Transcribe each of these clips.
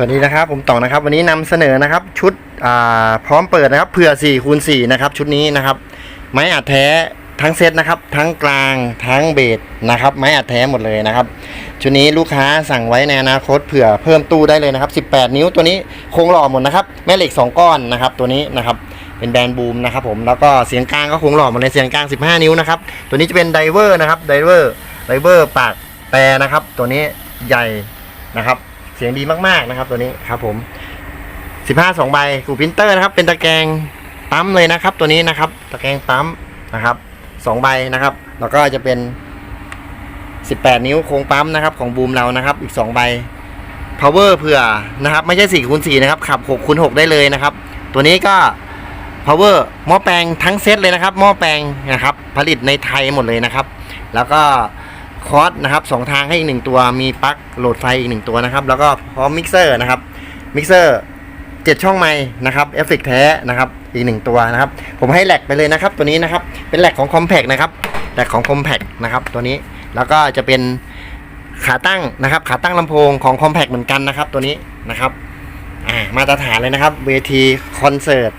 สวัสดีนะครับ ผมต่องนะครับ วันนี้นำเสนอนะครับ ชุดพร้อมเปิดนะครับเผื่อ4คูณ4นะครับ ชุดนี้นะครับ ไม้อัดแท้ทั้งเซตนะครับ ทั้งกลางทั้งเบสนะครับ ไม้อัดแท้หมดเลยนะครับ ชุดนี้ลูกค้าสั่งไว้ในอนาคตเผื่อเพิ่มตู้ได้เลยนะครับ 18 นิ้วตัวนี้โครงหล่อหมดนะครับ แม่เหล็ก 2 ก้อนนะครับ ตัวนี้นะครับเป็นแบรนด์บูมนะครับผมแล้วก็เสียงกลางก็โคงหล่อหมดเลยเสียงกลาง 15 นิ้วนะครับตัวนี้จะเป็นไดเวอร์นะครับไดเวอร์ไดเวอร์ปากแปรนะครับ ตัวนี้ใหญ่นะครับ เสียงดีมากๆนะครับ ตัวนี้ครับผม15 2ใบกูพิมพ์เตอร์นะครับ เป็นตะแกรงปั๊มเลยนะครับ ตัวนี้นะครับ ตะแกรงปั๊มนะครับ2ใบนะครับ แล้วก็จะเป็น18นิ้วโครงปั๊มนะครับ ของบูมเรานะครับ อีก2ใบ power เผื่อนะครับ ไม่ใช่4คูณ4นะครับ ขับ6คูณ6ได้เลยนะครับ ตัวนี้ก็ power หม้อแปลงทั้งเซตเลยนะครับ หม้อแปลงนะครับ ผลิตในไทยหมดเลยนะครับ แล้วก็ คอร์สนะครับสองทางให้อีกหนึ่งตัว มีปลั๊กโหลดไฟอีกหนึ่งตัวนะครับ แล้วก็พร้อมมิกเซอร์นะครับ มิกเซอร์เจ็ดช่องไม้นะครับเอฟเฟกแท้นะครับอีกหนึ่งตัวนะครับ ผมให้แหลกไปเลยนะครับ ตัวนี้นะครับ เป็นแหลกของคอมแพกนะครับแหลกของคอมแพกนะครับ ตัวนี้ แล้วก็จะเป็นขาตั้งนะครับ ขาตั้งลำโพงของคอมแพกเหมือนกันนะครับ ตัวนี้นะครับอ่ามาตรฐานเลยนะครับ เวทีคอนเสิร์ต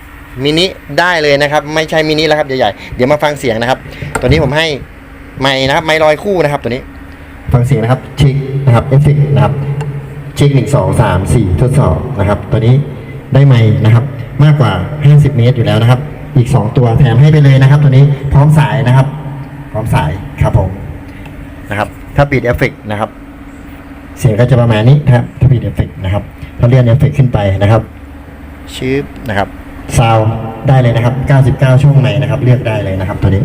มินิได้เลยนะครับ ไม่ใช่มินิแล้วครับใหญ่ๆ เดี๋ยวมาฟังเสียงนะครับ ตัวนี้ผมให้ ไม้นะครับ ไม้ลอยคู่นะครับตัวนี้ ฟังเสียงนะครับชิกนะครับเอฟเฟกนะครับชิกหนึ่งสองสามสี่ทดสอบนะครับ ตัวนี้ได้ไม้นะครับ มากกว่า 50 เมตรอยู่แล้วนะครับ อีก 2 ตัวแถมให้ไปเลยนะครับ ตัวนี้พร้อมสายนะครับ พร้อมสายครับผมนะครับ ถ้าปิดเอฟเฟกนะครับ เสียงก็จะประมาณนี้นะครับถ้าปิดเอฟเฟกนะครับถ้าเลื่อนเอฟเฟกขึ้นไปนะครับชืบนะครับซาวได้เลยนะครับ 99 ช่วงในนะครับ เลือกได้เลยนะครับ ตัวนี้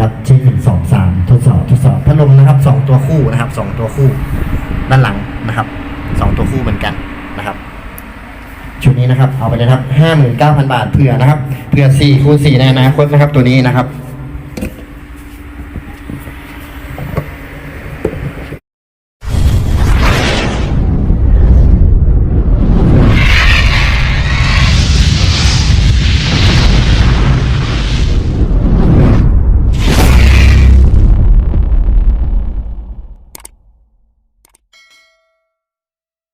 ครับเช็คหนึ่งสองสามทดสอบทดสอบพัดลมนะครับสองตัวคู่นะครับสองตัวคู่ ด้านหลังนะครับสองตัวคู่เหมือนกันนะครับชุดนี้นะครับเอาไปเลยครับห้าหมื่นเก้าพันบาทเผื่อนะครับเผื่อสี่คูณสี่ในอนาคตนะครับตัวนี้นะครับ